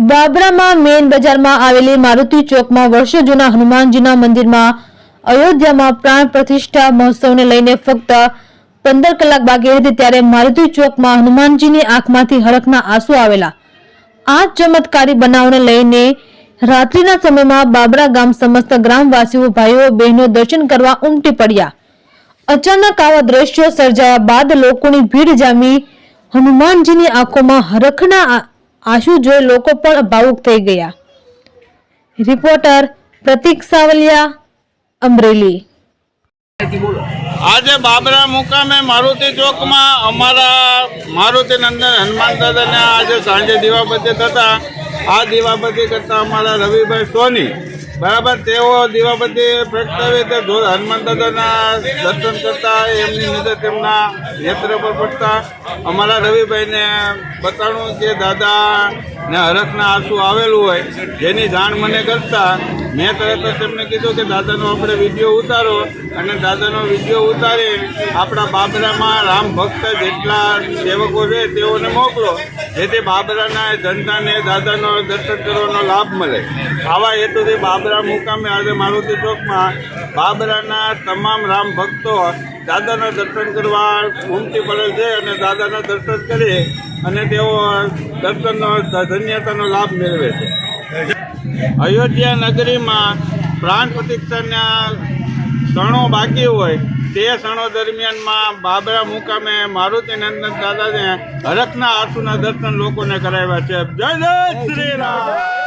બાબરામાં main બજારમાં આવેલી મારુતિ ચોકમાં વર્ષો જૂના હનુમાનજીના મંદિરમાં અયોધ્યામાં પ્રાણ પ્રતિષ્ઠા મહોત્સવને લઈને ફક્ત પંદર કલાક બાકી હતી ત્યારે મારુતિ ચોકમાં હનુમાનજીની આંખમાંથી હરખના આંસુ આવેલા. આ ચમત્કારી બનાવને લઈને રાત્રિના સમયમાં બાબરા ગામ સમસ્ત ગ્રામવાસીઓ, ભાઈઓ, બહેનો દર્શન કરવા ઉમટી પડ્યા. અચાનક આવા દ્રશ્યો સર્જાયા બાદ લોકોની ભીડ જામી. હનુમાનજીની આંખોમાં હરખના આ- આંસુ જોઈ લોકો પણ ભાવુક થઈ ગયા. રિપોર્ટર પ્રતિક સાવલિયા, અમરેલી. આજે બાબરા મુકામે મારુતિ ચોકમાં અમારા મારુતિ નંદન હનુમાન દાદાને આજે સાંજે દીવાબત્તી થતા, આ દીવાબત્તી કરતા અમારા રવિભાઈ સોની બરાબર, તેઓ દીવાબત્તી પ્રગટાવી તે હનુમાન દાદાના દર્શન કરતા, એમની નજર તેમના નેત્ર પર પડતા. અમારા રવિભાઈને બતાણું કે દાદાને હરખના આંસુ આવેલું હોય, જેની જાણ મને કરતા મેં તરત જ તેમને કીધું કે, દાદાનો આપણે વીડિયો ઉતારો અને દાદાનો વીડિયો ઉતારી આપણા બાબરામાં રામ ભક્ત જેટલા સેવકો છે તેઓને મોકલો. જેથી બાબરાના જનતાને દાદાનો દર્શન કરવાનો લાભ મળે. આવા હેતુથી બાબરા મુકામે આજે મારુતિ ચોકમાં બાબરાના તમામ રામ ભક્તો દાદાના દર્શન કરવા ઉમટી પડેલ છે અને દાદાના દર્શન કરી અને તેઓ દર્શનનો, ધન્યતાનો લાભ મેળવે છે. અયોધ્યા નગરીમાં પ્રાણ પ્રતિષ્ઠાના ક્ષણો બાકી હોય, તે ક્ષણો દરમિયાનમાં બાબરા મુકામે મારુતિ નંદન દાદાને હરખના આંસુના દર્શન લોકોને કરાવ્યા છે. જય જય શ્રી રામ!